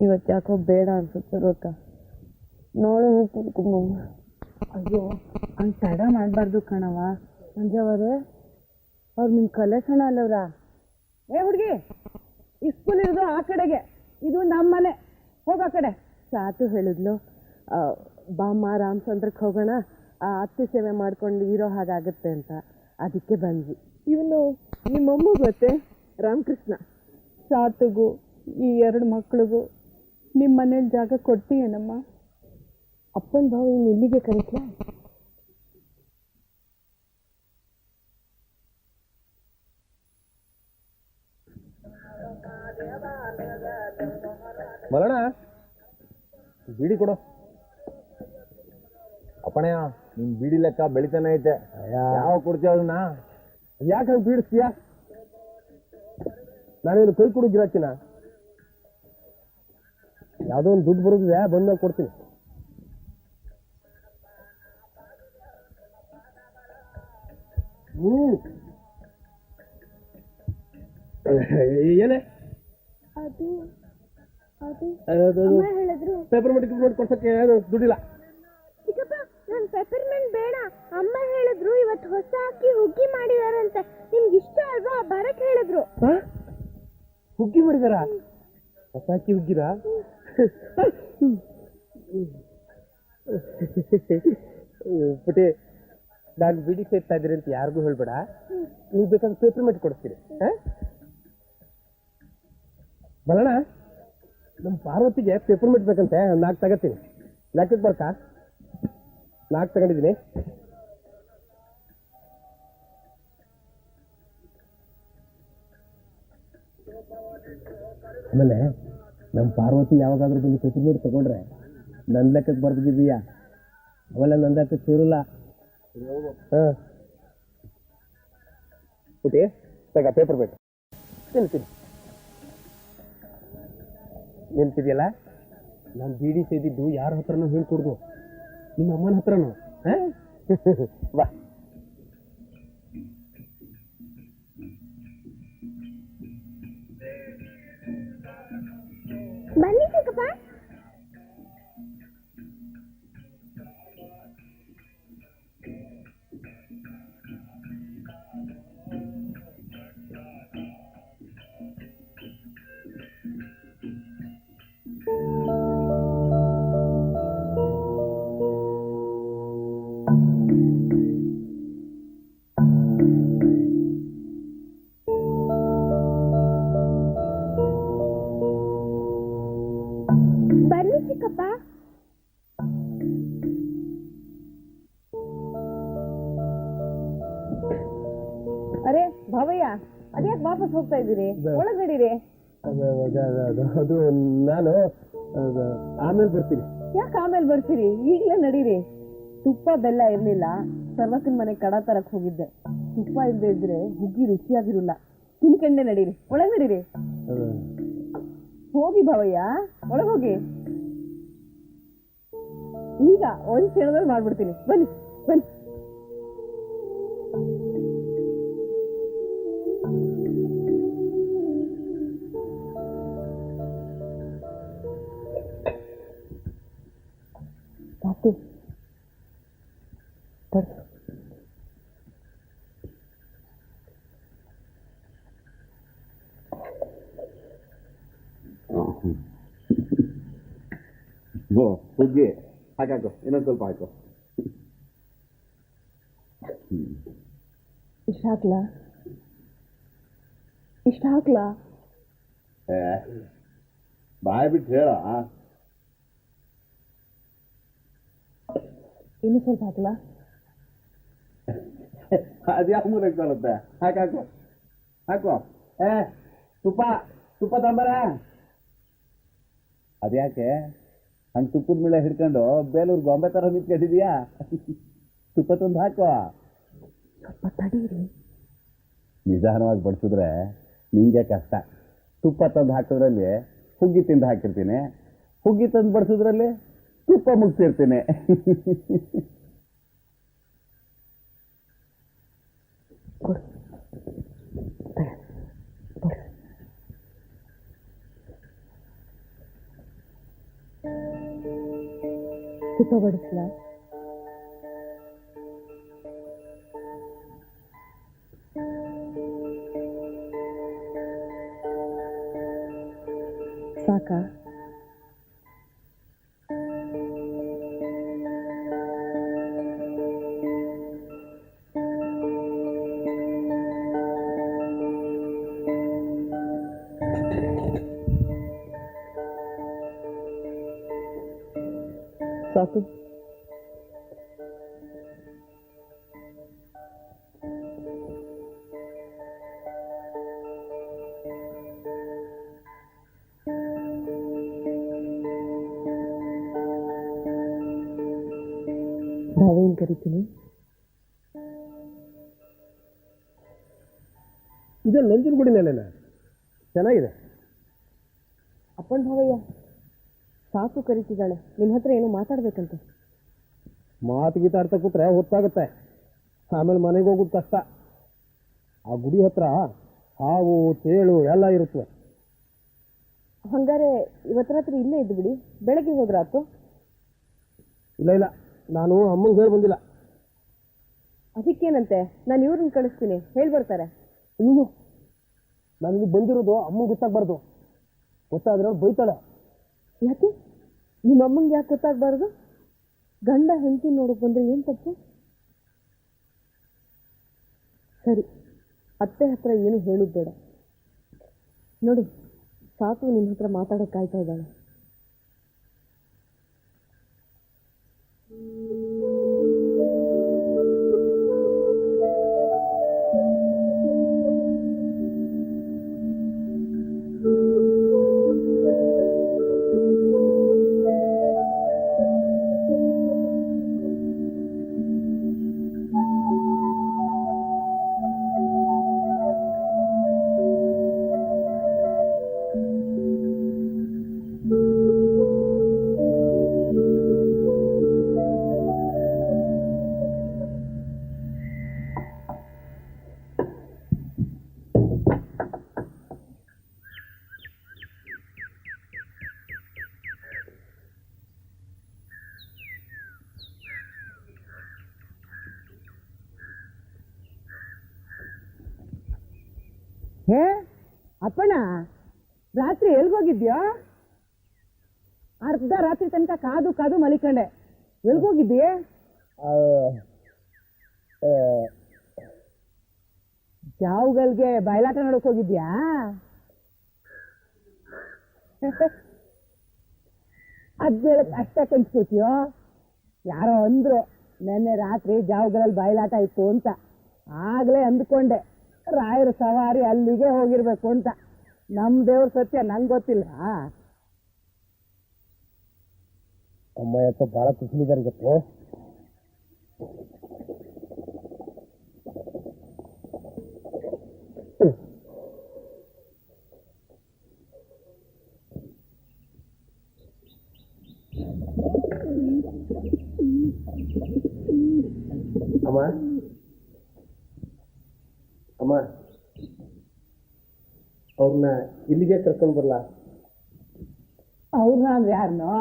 ಇವತ್ತು ಯಾಕೋ ಬೇಡ ಅನ್ಸುತ್ತೆ ಗೊತ್ತಾ ನೋಡು ಕುಂಕುಮ ಅಯ್ಯೋ ಹಂಗೆ ತಡ ಮಾಡಬಾರ್ದು ಕಣವ ಮಂಜವರೇ ಅವ್ರು ನಿಮ್ಮ ಕಲೆಸಣ ಅಲ್ಲವ್ರಾ ಏ ಹುಡುಗಿ ಸ್ಕೂಲ್ ಇರೋದು ಆ ಕಡೆಗೆ ಇದು ನಮ್ಮ ಮನೆ ಹೋಗ ಆ ಕಡೆ ಸಾತು ಹೇಳಿದ್ಲು ಬಾಮ್ಮ ರಾಮಚಂದ್ರಕ್ಕೆ ಹೋಗೋಣ ಆ ಅತ್ತೆ ಸೇವೆ ಮಾಡ್ಕೊಂಡು ಇರೋ ಹಾಗಾಗತ್ತೆ ಅಂತ ಅದಕ್ಕೆ ಬಂದ್ವಿ ಇವನು ನಿಮ್ಮಮ್ಮ ಗೊತ್ತೆ ರಾಮಕೃಷ್ಣ ಸಾತುಗೂ ಈ ಎರಡು ಮಕ್ಳಿಗೂ ನಿಮ್ಮ ಮನೇಲಿ ಜಾಗ ಕೊಡ್ತೀಯೇನಮ್ಮ? ಅಪ್ಪನ ಭಾವ ಇನ್ನು ಇಲ್ಲಿಗೆ ಕರೀತ್ಲಾ ಮಲಣ ಬೀಡಿ ಕೊಡು. ಅಪ್ಪಣೆಯ ನಿನ್ ಬೀಡಿ ಲೆಕ್ಕ ಬೆಳಿತಾನೆ ಐತೆ. ಯಾವ ಕೊಡ್ತೀಯ ಅದನ್ನ? ಯಾಕೆ ಬೀಡಿಸ್ತೀಯ ನಾನೇನು ಕೈ ಕೊಡು ಗಿರಾಕಿನ. ಯಾವುದೋ ಒಂದು ದುಡ್ಡು ಬರೋದಿದೆ ಬಂದಾಗ ಕೊಡ್ತೀನಿ. ಹ್ಞೂ ಏನೇ? ಅದು ಅದು. ಅಮ್ಮ ಹೇಳಿದ್ರು. ಪೇಪರ್ ಮಾಡಿ ಮಾಡಿ ಕೊಡ್ಸಕ್ಕೆ ಏನು ದುಡ್ಡಿಲ್ಲ. ಚಿಕ್ಕಪ್ಪ ನನ್ ಪೆಪರ್ಮೆಂಟ್ ಬೇಡ. ಅಮ್ಮ ಹೇಳಿದ್ರು ಇವತ್ತು ಹೊಸ ಹಾಕಿ ಹುಗ್ಗಿ ಮಾಡಿದಾರಂತೆ. ನಿಮ್ಗೆ ಇಷ್ಟ ಅಲ್ವಾ? ಬರಕ್ ಹೇಳಿದ್ರು. ಹಾ? ಹುಗ್ಗಿ ಮಾಡಿದಾರ? ಹೊಸಾಕಿ ಹುಗ್ಗಿರ ಪುಟಿ ನಾನು ಬಿಡಿ ಸೇರ್ತಾ ಇದ್ದೀರಿ ಅಂತ ಯಾರಿಗೂ ಹೇಳ್ಬೇಡ. ನೀವು ಬೇಕಾದ್ರೆ ಪೇಪರ್ ಮಾಡಿ ಕೊಡ್ತೀರಿ ಬಲಣ ನಮ್ಮ ಪಾರ್ವತಿಗೆ ಪೇಪರ್ ಮೆಟ್ ಬೇಕಂತೆ ನಾಲ್ಕು ತಗೋತೀನಿ. ನಾಲ್ಕಕ್ಕೆ ಬರ್ತಾ? ನಾಲ್ಕು ತಗೊಂಡಿದ್ದೀನಿ. ಆಮೇಲೆ ನಮ್ಮ ಪಾರ್ವತಿ ಯಾವಾಗಾದ್ರೂ ಬಂದು ಕೃತಿ ನೀರು ತಗೊಂಡ್ರೆ ನನ್ನ ಲೆಕ್ಕಕ್ಕೆ ಬರ್ದಿದ್ದೀಯಾ ಅವೆಲ್ಲ ನನ್ನ ಲೆಕ್ಕಕ್ಕೆ ಸೇರಿಲ್ಲ. ಹಾಂ. ಪೇಪರ್ ಬೇಕು. ನಿಲ್ತೀನಿ. ನಿಲ್ತಿದೆಯಲ್ಲ? ನಾನು ಬೀಡಿ ಸೇದಿದ್ದು ಯಾರ ಹತ್ರನೂ ಹೇಳ್ಕೊಡ್ದು. ನಿಮ್ಮ ಅಮ್ಮನ ಹತ್ರನೂ, ಹಾಂ? ಬಾ. ಬನ್ನಿ ಚಿಕ್ಕಪ್ಪ ಬನ್ನಿ ವಾಪಸ್ ಹೋಗ್ತಾ ಇದ್ದೀರಿ? ಒಳಗಡೆ ಅದು ನಾನು ಆಮೇಲೆ ಬರ್ತೀನಿ. ಯಾಕೆ ಆಮೇಲೆ ಬರ್ತೀರಿ? ಈಗಲೇ ನಡೀರಿ. ತುಪ್ಪ ಬೆಲ್ಲ ಇರ್ಲಿಲ್ಲ. ಸರ್ವಕನ್ ಮನೆ ಕಡ ತರಕ್ ಹೋಗಿದ್ದೆ. ತುಪ್ಪ ಇಲ್ಲದೆ ಇದ್ರೆ ಹುಗ್ಗಿ ರುಚಿಯಾಗಿರಲ್ಲ. ತಿನ್ಕಂಡೆ ನಡೀರಿ. ಒಳಗ್ ನಡೀರಿ ಹೋಗಿ ಭಾವಯ್ಯ. ಒಳಗ್ ಹೋಗಿ ಈಗ ಒಂದ್ ಕ್ಷಣದಲ್ಲಿ ಮಾಡ್ಬಿಡ್ತೀನಿ. ಬನ್ನಿ ಬನ್ನಿ. ಹಾಕಾಕು ಇನ್ನೊಂದು ಸ್ವಲ್ಪ ಹಾಕು ಇಷ್ಟ ಹಾಕ್ಲಾ ಇಷ್ಟ ಹಾಕ್ಲಾ ಏ, ಬಾಯ್ ಬಿಟ್ಟು ಹೇಳ ಇನ್ನು ಸ್ವಲ್ಪ ಹಾಕ್ಲಾ ಅದ್ಯಾವ ಮೂಲಕ ಬರುತ್ತೆ ಹಾಕಾಕು ಹಾಕು ಏ ತುಪ್ಪ ತುಪ್ಪ ತಂಬರ ಅದ್ಯಾಕೆ ಹಂಗೆ ತುಪ್ಪದ ಮೇಲೆ ಹಿಡ್ಕೊಂಡು ಬೇಲೂರು ಗೊಂಬೆ ಥರ ನಿಂತ್ಕೊಂಡಿದೀಯಾ ತುಪ್ಪ ತಂದು ಹಾಕೋ ಸ್ವಲ್ಪ ತಡೀರಿ ನಿಧಾನವಾಗಿ ಬಡಿಸಿದ್ರೆ ನಿಂಗೆ ಕಷ್ಟ. ತುಪ್ಪ ತಂದು ಹಾಕಿದ್ರಲ್ಲಿ ಹುಗ್ಗಿ ತಿಂದು ಹಾಕಿರ್ತೀನಿ. ಹುಗ್ಗಿ ತಂದು ಬಡಿಸಿದ್ರಲ್ಲಿ ತುಪ್ಪ ಮುಗಿಸಿರ್ತೀನಿ. ತುಪ್ಪ ಬಡಿಸ್ಲಾ ನಾವೇನು ಕರಿತೀನಿ ಇದು ನಂಜನಗೂಡಿನಲ್ಲೇನ ಚೆನ್ನಾಗಿದೆ. ಅಪ್ಪನ ಭಾವಯ್ಯ ಸಾಕು ಕರಿತಿದ್ದಾಳೆ. ನಿಮ್ಮ ಹತ್ರ ಏನೋ ಮಾತಾಡ್ಬೇಕಂತ. ಮಾತು ಗೀತ ಆಡ್ತಾ ಕೂತ್ರೆ ಹೊತ್ತಾಗುತ್ತೆ. ಆಮೇಲೆ ಮನೆಗೆ ಹೋಗೋದು ಕಷ್ಟ. ಆ ಗುಡಿ ಹತ್ರ ಹಾವು ಚೇಳು ಎಲ್ಲ ಇರುತ್ತವೆ ಹಂಗಾರೆ ಇವತ್ತು ರಾತ್ರಿ ಇಲ್ಲೇ ಇದ್ದು ಬಿಡಿ. ಬೆಳಗ್ಗೆ ಹೋದ್ರಾತು ಇಲ್ಲ ಇಲ್ಲ. ನಾನು ಅಮ್ಮಂಗೆ ಹೇಳಿ ಬಂದಿಲ್ಲ. ಅದಕ್ಕೇನಂತೆ? ನಾನು ಇವ್ರನ್ನ ಕಳಿಸ್ತೀನಿ. ಹೇಳಿ ಬರ್ತಾರೆ. ಅಯ್ಯೋ ನನಗೆ ಬಂದಿರೋದು ಅಮ್ಮಂಗೆ ಗೊತ್ತಾಗಬಾರ್ದು. ಗೊತ್ತಾದ್ರೆ ಅವ್ಳು ಬೈತಾಳೆ. ಯಾಕೆ? ನಿಮ್ಮ ಅಮ್ಮಂಗೆ ಯಾಕೆ ಗೊತ್ತಾಗಬಾರ್ದು? ಗಂಡ ಹೆಂಡತಿ ನೋಡಕ್ ಬಂದ್ರೆ ಏನು ತಪ್ಪು? ಸರಿ ಅತ್ತೆ ಹತ್ರ ಏನು ಹೇಳೋದು ಬೇಡ. ನೋಡಿ ಸಾಕು ನಿಮ್ಮ ಹತ್ರ ಮಾತಾಡೋಕ್ಕಾಯ್ತಾ ಇದ್ದಾಳೆ. thank you ಕಾದು ಕಾದು ಮಲಿಕೊಂಡೆ. ಹೋಗಿದ್ದೀಯ ಜಾವುಗಲ್ಗೆ ಬಯಲಾಟ ನೋಡಕ್ ಹೋಗಿದ್ಯಾ ಅದ್ಮೇಲೆ ಅಷ್ಟೇ ಕನ್ಸ್ಕೊತೀಯೋ ಯಾರೋ ಅಂದ್ರು ನೆನ್ನೆ ರಾತ್ರಿ ಜಾವುಗಳಲ್ಲಿ ಬಯಲಾಟ ಇತ್ತು ಅಂತ. ಆಗ್ಲೇ ಅಂದ್ಕೊಂಡೆ ರಾಯರ ಸವಾರಿ ಅಲ್ಲಿಗೆ ಹೋಗಿರ್ಬೇಕು ಅಂತ. ನಮ್ ದೇವ್ರ ಸತ್ಯ ನಂಗೆ ಗೊತ್ತಿಲ್ಲ ಅಮ್ಮ ಯಾಕೋ ಭಾಳ ಖುಷಿಲಿದ್ದಾರೆ ಗೊತ್ತು ಅಮ್ಮ ಅಮ್ಮ ಅವ್ರನ್ನ ಇಲ್ಲಿಗೆ ಕರ್ಕೊಂಡು ಬರಲ್ಲ ಅವ್ರನ್ನ ಅಂದ್ರೆ ಯಾರನ್ನೋ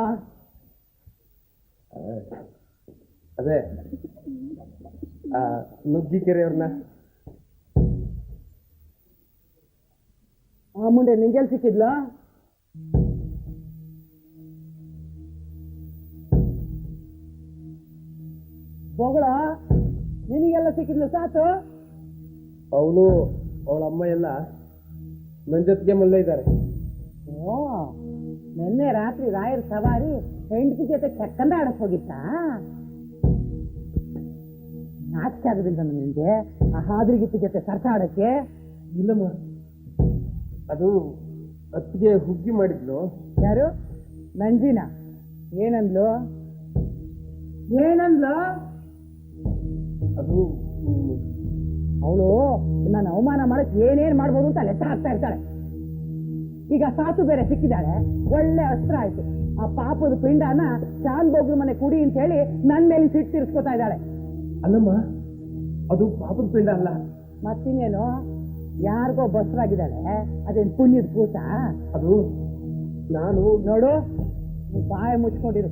ಅದೇ ಆ, ನುಗ್ಗಿಕೆರೆ ಅವ್ರನ್ನ ಆ ಮುಂಡೆ ನಿಂಗೆಲ್ ಸಿಕ್ಕಿದ್ಲ? ಬೊಗಳ ನಿನಗೆಲ್ಲ ಸಿಕ್ಕಿದ್ಲು ಸಾತು ಅವಳು ಅವಳ ಅಮ್ಮ ಎಲ್ಲ ನನ್ನ ಜೊತೆಗೆ ಮಲ್ಲ ಇದ್ದಾರೆ. ಓ. ನಿನ್ನೆ ರಾತ್ರಿ ರಾಯರ ಸವಾರಿ ಹೆಂಡತಿ ಜೊತೆ ಚಕ್ಕಂದ ಆಡಕ್ ಹೋಗಿತ್ತಾ? ನಾಚಿಕೆ ಆಗುದಿಲ್ಲ ನಿನ್ಗೆ ಆ ಹಾದ್ರಿಗಿತ್ತಿ ಜೊತೆ ಸರ್ಸ ಆಡಕ್ಕೆ? ಇಲ್ಲಮ್ಮ. ಅದು ಅತ್ತಿಗೆ ಹುಗ್ಗಿ ಮಾಡಿದ್ಲು. ಯಾರು? ನಂಜಿನ. ಏನಂದ್ಲು? ಏನಂದ್ಲು? ಅದು ಅವಳು ನಾನು ಅವಮಾನ ಮಾಡಕ್ ಏನೇನ್ ಮಾಡ್ಬೋದು ಅಂತ ಲೆಕ್ಕ ಹಾಕ್ತಾ ಇರ್ತಾಳೆ. ಈಗ ಸಾತು ಬೇರೆ ಸಿಕ್ಕಿದ್ದಾಳೆ. ಒಳ್ಳೆ ಅಸ್ತ್ರ ಆಯ್ತು. ಆ ಪಾಪದ ಪಿಂಡನ ಚಾಂದ್ ಬೋಗ್ರ ಮನೆ ಕುಡಿ ಅಂತ ಹೇಳಿ ನನ್ ಮೇಲೆ ಸಿಟ್ಟು ತೀರಿಸ್ಕೊತಾ ಇದ್ದಾಳೆ. ಅಲ್ಲಮ್ಮ ಅದು ಪಾಪದ ಪಿಂಡ ಅಲ್ಲ. ಮತ್ತಿನ್ನೇನು? ಯಾರಿಗೋ ಬಸ್ರಾಗಿದ್ದಾಳೆ ಅದೇನ್ ಪುಣ್ಯದ ಭೂತ ಅದು ನಾನು ನೋಡು ಬಾಯ ಬಾಯಿ ಮುಚ್ಕೊಂಡಿರು.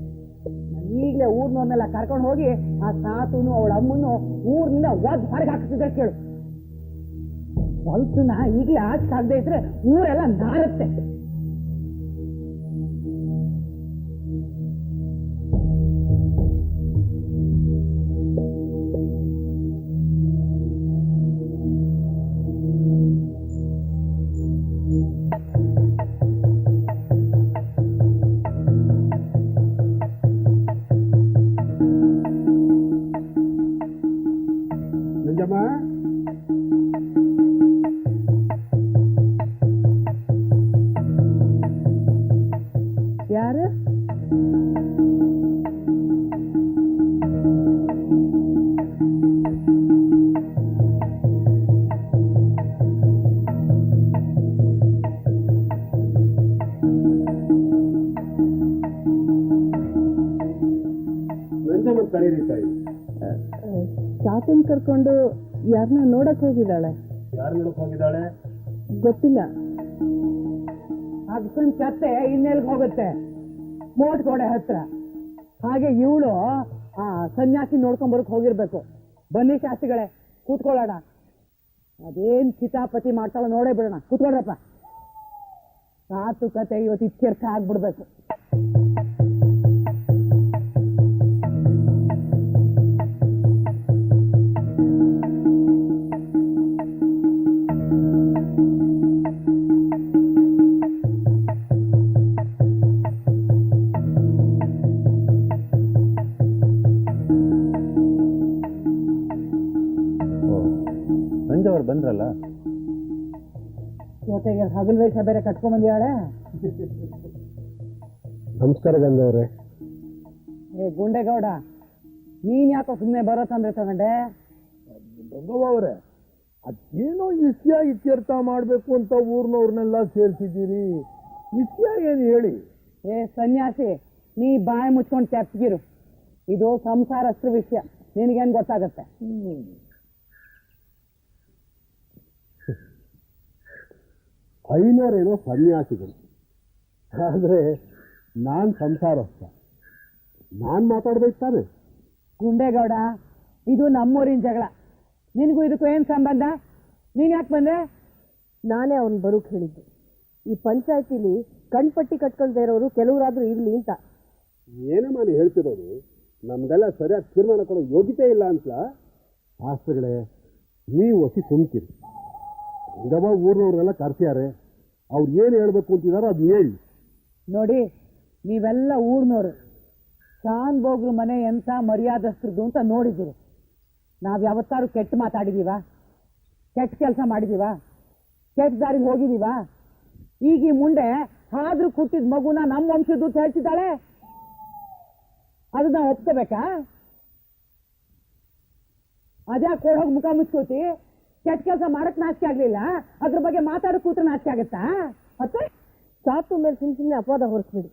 ಈಗಲೇ ಊರ್ನವ್ರನ್ನೆಲ್ಲ ಕರ್ಕೊಂಡು ಹೋಗಿ ಆ ಸಾತುನು ಅವಳ ಅಮ್ಮನು ಊರ್ನಿಂದ ಒದ್ ಹೊರಗೆ ಹಾಕಿಸಿದ್ರೆ ಕೇಳು. ಸ್ವಲ್ಪನ ಈಗಲೇ ಆಗದೆ ಇದ್ರೆ ಊರೆಲ್ಲ ನಾರುತ್ತೆ. ಯಾರನ್ನ ನೋಡಕ್ ಹೋಗಿದ್ದಾಳೆ? ಯಾರು ನೋಡಕ್ ಹೋಗಿದ್ದಾಳೆ? ಗೊತ್ತಿಲ್ಲ. ಅಕ್ಕನ ಕತ್ತೆ ಇನ್ನೆಲ್ಗೆ ಹೋಗುತ್ತೆ? ಮೋಟ್ ಗೋಡೆ ಹತ್ರ. ಹಾಗೆ ಇವಳು ಆ ಸನ್ಯಾಸಿ ನೋಡ್ಕೊಂಡ್ ಬರಕ್ ಹೋಗಿರ್ಬೇಕು. ಬನ್ನಿ ಶಾಸ್ತ್ರಿಗಳೇ ಕೂತ್ಕೊಳ್ಳೋಣ. ಅದೇನ್ ಕಿತಾಪತಿ ಮಾಡ್ತಾಳ ನೋಡೇ ಬಿಡೋಣ. ಕೂತ್ಕೊಳ್ರಪ್ಪ. ಸಾತು ಕತೆ ಇವತ್ತು ಇತ್ಯರ್ಥ ಆಗ್ಬಿಡ್ಬೇಕು. ಹಗಲ್ ವೇಷ ಬೇರೆ ಕಟ್ಕೊಂಡ್ ಬಂದಿಯಾಳೆ ನಮಸ್ಕಾರ ಗಂಗವ್ರೆ ಏ ಗುಂಡೆಗೌಡ ನೀನ್ ಯಾಕೋ ಸುಮ್ಮನೆ ಬರೋ ತಂದ್ರೆ ತಗೊಂಡೆ? ಗಂಗವ್ವ ಅವರೇ ಅದೇನೋ ವಿಷಯ ಇತ್ಯರ್ಥ ಮಾಡಬೇಕು ಅಂತ ಊರ್ನವ್ರನ್ನೆಲ್ಲ ಸೇರಿಸಿದ್ದೀರಿ. ವಿಷಯ ಏನು ಹೇಳಿ? ಏ ಸನ್ಯಾಸಿ ನೀ ಬಾಯಿ ಮುಚ್ಕೊಂಡು ತೆಪ್ಪಗಿರು ಇದು ಸಂಸಾರಸ್ತ್ರ ವಿಷಯ. ನಿನಗೇನು ಗೊತ್ತಾಗತ್ತೆ? ಐನೋರೇನೋ ಸನ್ಯಾಸಿಗಳು. ಆದರೆ ನಾನು ಸಂಸಾರಸ್ಥ. ನಾನು ಮಾತಾಡ್ಬೇಕು ತಾನೆ ಗುಂಡೇಗೌಡ ಇದು ನಮ್ಮೂರಿನ ಜಗಳ. ನಿನಗೂ ಇದಕ್ಕೂ ಏನು ಸಂಬಂಧ? ನೀನು ಯಾಕೆ ಬಂದೆ? ನಾನೇ ಅವ್ನು ಬರೋಕ್ ಹೇಳಿದ್ದು. ಈ ಪಂಚಾಯತಿಲಿ ಕಣ್ಪಟ್ಟಿ ಕಟ್ಕೊಳ್ದೇ ಇರೋರು ಕೆಲವರಾದರೂ ಇರ್ಲಿ ಅಂತ. ಏನಮ್ಮ ನೀವು ಹೇಳ್ತಿರೋದು? ನಮಗೆಲ್ಲ ಸರಿಯಾದ ತೀರ್ಮಾನ ಕೊಡೋ ಯೋಗ್ಯತೆ ಇಲ್ಲ ಅಂತ ಶಾಸ್ತ್ರಗಳೇ ನೀವು ಒಸಿ ಸುಮ್ಕಿರಿ ಹಂಗವ ಊರ್ನವ್ರನ್ನೆಲ್ಲ ಕರ್ಸ್ಯಾರೆ ಅವ್ರು ಏನು ಹೇಳ್ಬೇಕು ಅಂತಿದಾರೋ ಅದು ಹೇಳಿ. ನೋಡಿ, ನೀವೆಲ್ಲ ಊರ್ನೋರು ಶಾನ್ ಬೋಗ್ರ ಮನೆ ಎಂಥ ಮರ್ಯಾದಸ್ತ್ರದ್ದು ಅಂತ ನೋಡಿದ್ದೀರಿ. ನಾವ್ ಯಾವತ್ತಾರು ಕೆಟ್ಟ ಮಾತಾಡಿದೀವ? ಕೆಟ್ಟ ಕೆಲಸ ಮಾಡಿದೀವ? ಕೆಟ್ಟ ದಾರಿಗೆ ಹೋಗಿದೀವ? ಈಗ ಈ ಮುಂದೆ ಹಾದ್ರು ಹುಟ್ಟಿದ ಮಗುನ ನಮ್ಮ ವಂಶದ್ದು ಅಂತ ಹೇಳ್ತಿದ್ದಾಳೆ? ಅದನ್ನ ಒಪ್ಕೋಬೇಕಾ? ಅದ್ಯಾಕೆ ಹೋಗಿ ಮುಖ ಮುಚ್ಕೋತಿ? ಕೆಟ್ಟ ಕೆಲಸ ಮಾಡಕ್ ನಾಚಿಕೆ ಆಗ್ಲಿಲ್ಲ? ಅದ್ರ ಬಗ್ಗೆ ಮಾತಾಡೋ ಕೂತ್ರ ನಾಚಿಕೆ ಆಗತ್ತಾ? ಮತ್ತೆ? ಸಾತು ಮೇಲೆ ಸುಮ್ ಸುಮ್ಮನೆ ಅಪವಾದ ಹೊರಿಸ್ಬಿಡಿ.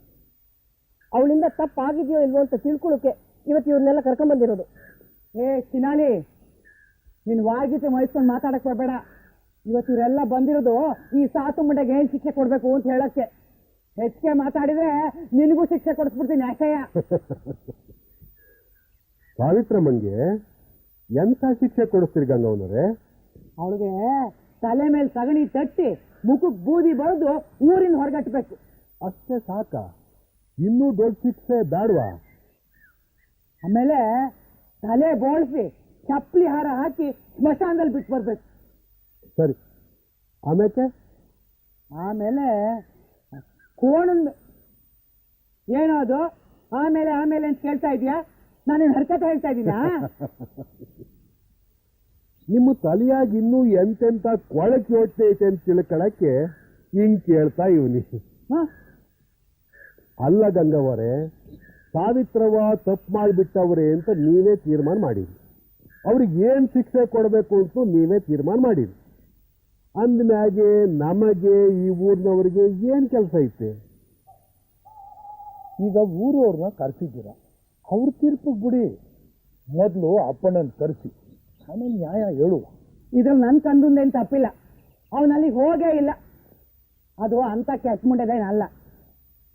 ಅವಳಿಂದ ತಪ್ಪಾಗಿದೆಯೋ ಇಲ್ವೋ ಅಂತ ತಿಳ್ಕೊಳ್ಳೋಕೆ ಇವತ್ತು ಇವ್ರನ್ನೆಲ್ಲ ಕರ್ಕೊಂಬಂದಿರೋದು ಏ ಚಿನಾಲಿ ನೀನು ವಾಗೀತೆ ವಹಿಸ್ಕೊಂಡು ಮಾತಾಡಕ್ ಬರಬೇಡ ಇವತ್ತು ಇವರೆಲ್ಲ ಬಂದಿರೋದು ಈ ಸಾತು ಮಂಡ್ಯಾಗ ಏನ್ ಶಿಕ್ಷೆ ಕೊಡ್ಬೇಕು ಅಂತ ಹೇಳಕ್ಕೆ. ಹೆಚ್ಚಿಗೆ ಮಾತಾಡಿದ್ರೆ ನಿನಗೂ ಶಿಕ್ಷೆ ಕೊಡಿಸ್ಬಿಡ್ತೀನಿ ಅಷ್ಟಯ್ಯ ಸಾವಿತ್ರಮ್ಮನ್ಗೆ ಎಂಥ ಶಿಕ್ಷೆ ಕೊಡಿಸ್ತೀರಿ ಗಂಗವನರೇ? ಅವಳಿಗೆ ತಲೆ ಮೇಲೆ ಸಗಣಿ ತಟ್ಟಿ ಮುಖಕ್ಕೆ ಬೂದಿ ಬರೆದು ಊರಿನ ಹೊರಗಟ್ಟಬೇಕು. ಅಷ್ಟೇ ಸಾಕ. ಇನ್ನೂ ದೊಡ್ಡ ಶಿಕ್ಷೆ ಬೇಡವಾ. ಆಮೇಲೆ ತಲೆ ಬೋಳ್ಸಿ ಚಪ್ಪಲಿ ಹಾರ ಹಾಕಿ ಸ್ಮಶಾನದಲ್ಲಿ ಬಿಟ್ಟು ಬರ್ಬೇಕು. ಸರಿ. ಆಮೇಲೆ? ಆಮೇಲೆ ಕೋಣಂದ ಏನೋ ಅದು? ಆಮೇಲೆ ಆಮೇಲೆ ಅಂತ ಕೇಳ್ತಾ ಇದೀಯಾ? ನಾನು ಹರ್ಕತೆ ಹೇಳ್ತಾ ಇದ್ದೀನಾ ನಿಮ್ಮ ತಲೆಯಾಗಿ ಇನ್ನೂ ಎಂತೆಂಥ ಕೊಳಕ್ ಯೋಚನೆ ಐತೆ ಅಂತ ತಿಳ್ಕೊಳಕ್ಕೆ ಹಿಂಗೆ ಕೇಳ್ತಾ ಇವನಿ? ಅಲ್ಲ ಗಂಗವರೇ ಸಾವಿತ್ರವ ತಪ್ಪು ಮಾಡಿಬಿಟ್ಟವ್ರೆ ಅಂತ ನೀವೇ ತೀರ್ಮಾನ ಮಾಡಿರಿ. ಅವ್ರಿಗೆ ಏನು ಶಿಕ್ಷೆ ಕೊಡಬೇಕು ಅಂತ ನೀವೇ ತೀರ್ಮಾನ ಮಾಡಿರಿ. ಅಂದ್ಮ್ಯಾಗೆ ನಮಗೆ ಈ ಊರಿನವರಿಗೆ ಏನು ಕೆಲಸ ಐತೆ? ಈಗ ಊರವ್ರನ್ನ ಕರ್ಸಿದ್ದೀರ? ಅವ್ರ ತೀರ್ಪಿಗೆ ಬಿಡಿ. ಮೊದಲು ಅಪ್ಪಣ್ಣನ ಕರೆಸಿ. ಆಮೇಲೆ ನ್ಯಾಯ ಹೇಳುವ. ಇದ್ರಲ್ಲಿ ನನ್ನ ಕಂದುಂದೇನು ತಪ್ಪಿಲ್ಲ. ಅವನಲ್ಲಿ ಹೋಗೇ ಇಲ್ಲ. ಅದು ಅಂತ ಅಲ್ಲ.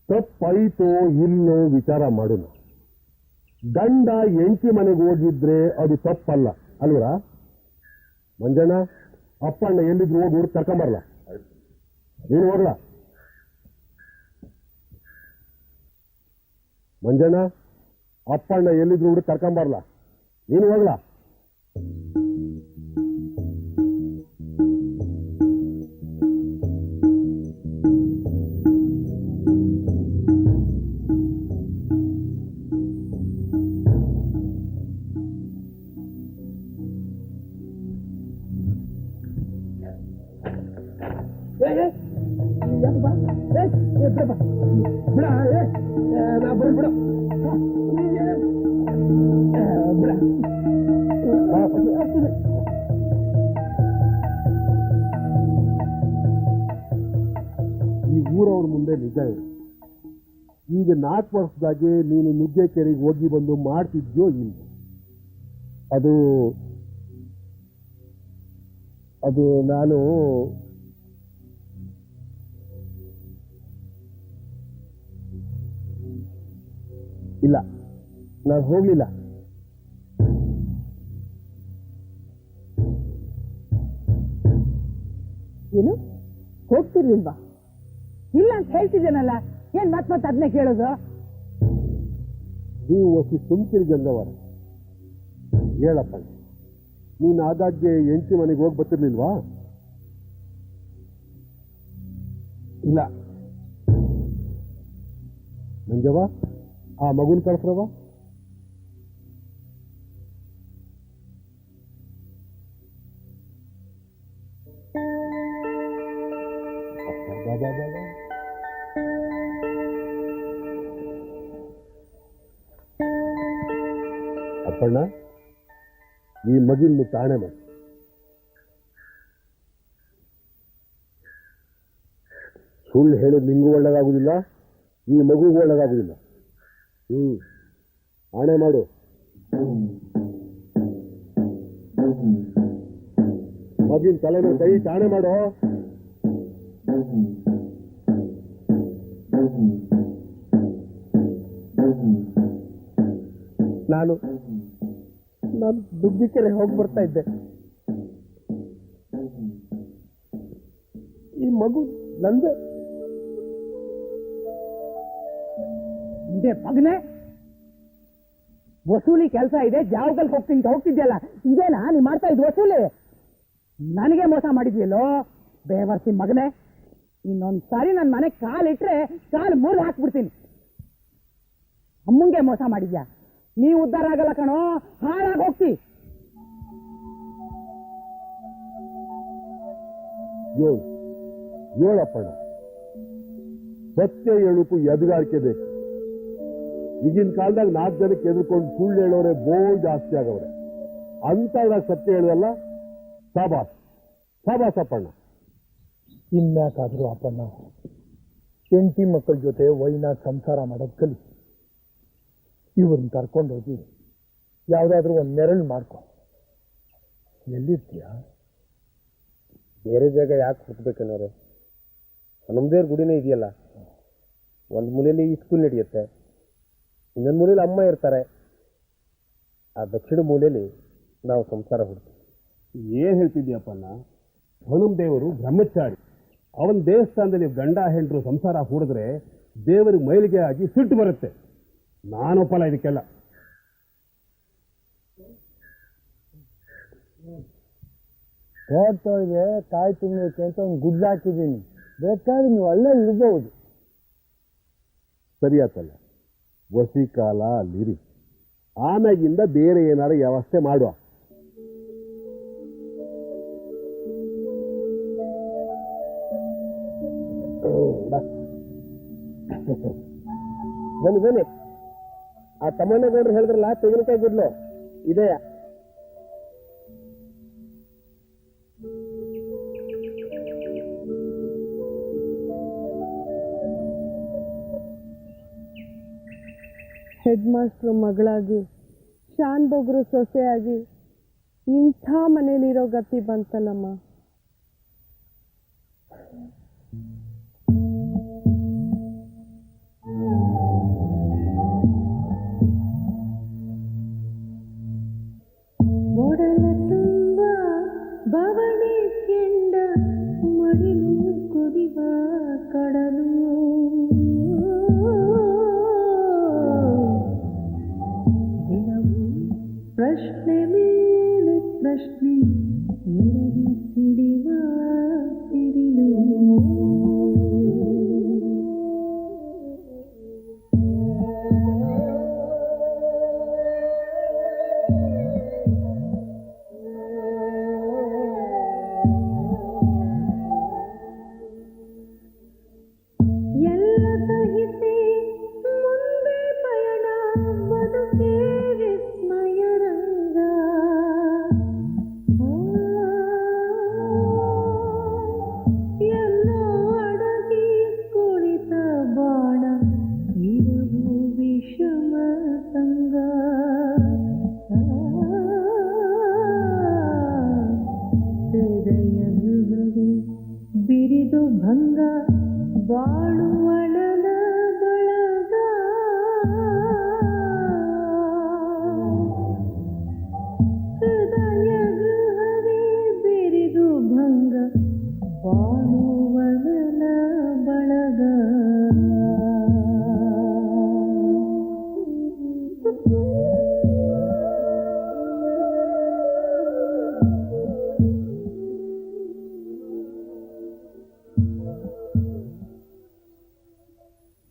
ತಪ್ಪಾಯಿತೋ ಇಲ್ಲೋ ವಿಚಾರ ಮಾಡೋಣ ಗಂಡ ಎಂಟಿ ಮನೆಗೆ ಹೋಗಿದ್ರೆ ಅದು ತಪ್ಪಲ್ಲ. ಅಲ್ವರ? ಮಂಜಣ್ಣ, ಅಪ್ಪಣ್ಣ ಎಲ್ಲಿದ್ರು ಹೋಗಿ ಹುಡುಕ್ ಕರ್ಕೊಂಬರ್ಲ ನೀನು ಹೋಗ್ಲ? ಮಂಜಣ್ಣ, ಅಪ್ಪಣ್ಣ ಎಲ್ಲಿದ್ರು ಹುಡುಕ್ ಕರ್ಕೊಂಬರ್ಲ ನೀನು ಹೋಗ್ಲಾ? ಊರವ್ರ ಮುಂದೆ ನಿಜ ಇದೆ. ಈಗ ನಾಲ್ಕು ವರ್ಷದಾಗೆ ನೀನು ನುಗ್ಗೆ ಕೆರೆಗೆ ಹೋಗಿ ಬಂದು ಮಾಡ್ತಿದ್ಯೋ ಇಲ್ಲ ಅದು ಅದು ನಾನು ಇಲ್ಲ, ನಾನು ಹೋಗಲಿಲ್ಲ. ಏನು? ಹೋಗ್ತಿರ್ಲಿಲ್ವಾ? ಇಲ್ಲ ಅಂತ ಹೇಳ್ತಿದ್ದೇನಲ್ಲ, ಏನ್ ಮತ್ ಮತ್ತೆ ಅದನ್ನೇ ಕೇಳೋದು? ನೀವು ಒಸಿ ಸುಮ್ಕಿರಿ ಗಂಗವರ ಹೇಳಪ್ಪ, ನೀನು ಆಗಾಗ್ಗೆ ಎಂಟಿ ಮನೆಗೆ ಹೋಗಿ ಬರ್ತಿರ್ಲಿಲ್ವಾ? ಇಲ್ಲ. ನಂಜವ ಆ ಮಗುನ ಕಳ್ಸ್ರವ ಈ ತಾಣೆ ಮಾಡಿ. ಸುಳ್ಳು ಹೇಳೋದು ನಿಂಗೂ ಒಳ್ಳೇದಾಗುದಿಲ್ಲ, ಈ ಮಗುಗೂ ಒಳ್ಳೇದಾಗುದಿಲ್ಲ. ಹ್ಮ್, ಆಣೆ ಮಾಡು. ಮಗಿನ ತಲೆ ಮೇಲೆ ಕೈ ಆಣೆ ಮಾಡು. ನಾನು ನಾನು ದುಡ್ಡಿಕೆರೆ ಹೋಗಿ ಬರ್ತಾ ಇದ್ದೆ. ಈ ಮಗು ನಂದೆ. ಇದೆ ಮಗನೆ. ವಸೂಲಿ ಕೆಲಸ ಇದೆ ಜಾವಗಲ್ ಹೋಗ್ತೀನಿ, ಹೋಗ್ತಿದ್ಯಲ್ಲ, ಇದೇನಾ ನೀ ಮಾಡ್ತಾ ಇದ್ ವಸೂಲಿ? ನನಗೆ ಮೋಸ ಮಾಡಿದ್ಯಲ್ಲೋ? ಬೇವರ್ಸಿ ಮಗನೆ, ಇನ್ನೊಂದ್ ಸಾರಿ ನನ್ನ ಮನೆ ಕಾಲಿಟ್ರೆ ಕಾಲು ಮುರಿದು ಹಾಕ್ಬಿಡ್ತೀನಿ. ಅಮ್ಮಂಗೆ ಮೋಸ ಮಾಡಿದ್ಯಾ? ನೀ ಉದ್ಧಾರ ಆಗಲ್ಲ ಕಣೋ. ಹಾಳಾಗಿ ಹೋಗ್ತಿ. ಏಳು. ಏಳಪ್ಪಣ ಸತ್ಯ ಹೇಳಕ್ಕೂ ಎದುಗಾರಿಕೆ ಬೇಕು. ಈಗಿನ ಕಾಲದಾಗ ನಾಲ್ಕು ಜನಕ್ಕೆ ಎದುರ್ಕೊಂಡು ಸುಳ್ಳು ಹೇಳೋರೆ ಬೋಲ್ ಜಾಸ್ತಿ ಆಗವ್ರೆ. ಅಂತದಾಗ ಸತ್ಯ ಹೇಳುವಲ್ಲ ಸಾಬಾಸ್ ಸಾಬಾಸ್ ಅಪ್ಪಣ್ಣ. ಇನ್ಯಾಕಾದ್ರೂ ಅಪ್ಪಣ್ಣ ಹೆಂಡತಿ ಮಕ್ಕಳ ಜೊತೆ ವೈನ ಸಂಸಾರ ಮಾಡೋದು ಕಲಿ. ಇವ್ರನ್ನ ಕರ್ಕೊಂಡೋಗಿ ಯಾವುದಾದ್ರೂ ಒಂದು ನೆರಳು ಮಾಡ್ಕೊ. ಎಲ್ಲಿರ್ತೀಯಾ ಬೇರೆ ಜಾಗ ಯಾಕೆ ಹುಟ್ಟಬೇಕನ್ನೋರೆ ಹನುಮದೇವ್ರ ಗುಡಿನೇ ಇದೆಯಲ್ಲ. ಒಂದು ಮೂಲೆಯಲ್ಲಿ ಈ ಸ್ಕೂಲ್ ನಡೆಯುತ್ತೆ. ಇನ್ನೊಂದು ಮೂಲೆಯಲ್ಲಿ ಅಮ್ಮ ಇರ್ತಾರೆ. ಆ ದಕ್ಷಿಣ ಮೂಲೆಯಲ್ಲಿ ನಾವು ಸಂಸಾರ ಹುಡ್ತೀವಿ. ಏನು ಹೇಳ್ತಿದ್ಯಪ್ಪ ಹನುಮ ದೇವರು ಬ್ರಹ್ಮಚಾರಿ. ಅವನ ದೇವಸ್ಥಾನದಲ್ಲಿ ಗಂಡ ಹೆಂಡರು ಸಂಸಾರ ಹೂಡಿದ್ರೆ ದೇವರಿಗೆ ಮೈಲಿಗೆ ಆಗಿ ಸಿಟ್ಟು ಬರುತ್ತೆ. ನಾನೊಪ್ಪಲ್ಲ ಇದಕ್ಕೆಲ್ಲ. ತೋಟದೊಳಗೆ ಕಾಯಿ ತುಂಬಲಿಕ್ಕೆ ಅಂತ ಒಂದು ಗುಡ್ಡ ಹಾಕಿದ್ದೀನಿ. ಬೇಕಾದ್ರೆ ನೀವು ಅಲ್ಲೇ ಇರ್ಬೋದು. ಸರಿಯಾತಲ್ಲ ವಸಿ ಕಾಲ ಅಲ್ಲಿರಿ ಆಮ್ಯಾಗಿಂದ ಬೇರೆ ಏನಾರು ವ್ಯವಸ್ಥೆ ಮಾಡುವ. ತಮ್ಮಣ್ಣಗೌಡ್ರು ಹೇಳಿದ್ರಲ್ಲ ತೆಂಗಿನಕಾಯಿ ಗುಡ್ಲು. ಇದೆಯಾ? ಹೆಡ್ ಮಾಸ್ಟ್ರು ಮಗಳಾಗಿ ಶಾನ್ ಬೊಗ್ರು ಸೊಸೆಯಾಗಿ, ಇಂಥ ಮನೇಲಿರೋ ಗತಿ ಬಂತಲ್ಲಮ್ಮ. ಮಡಿಲು ಕಡಲು. ಪ್ರಶ್ನೆ ಮೇಲೆ ಪ್ರಶ್ನೆ ಎರಗಿಸಿ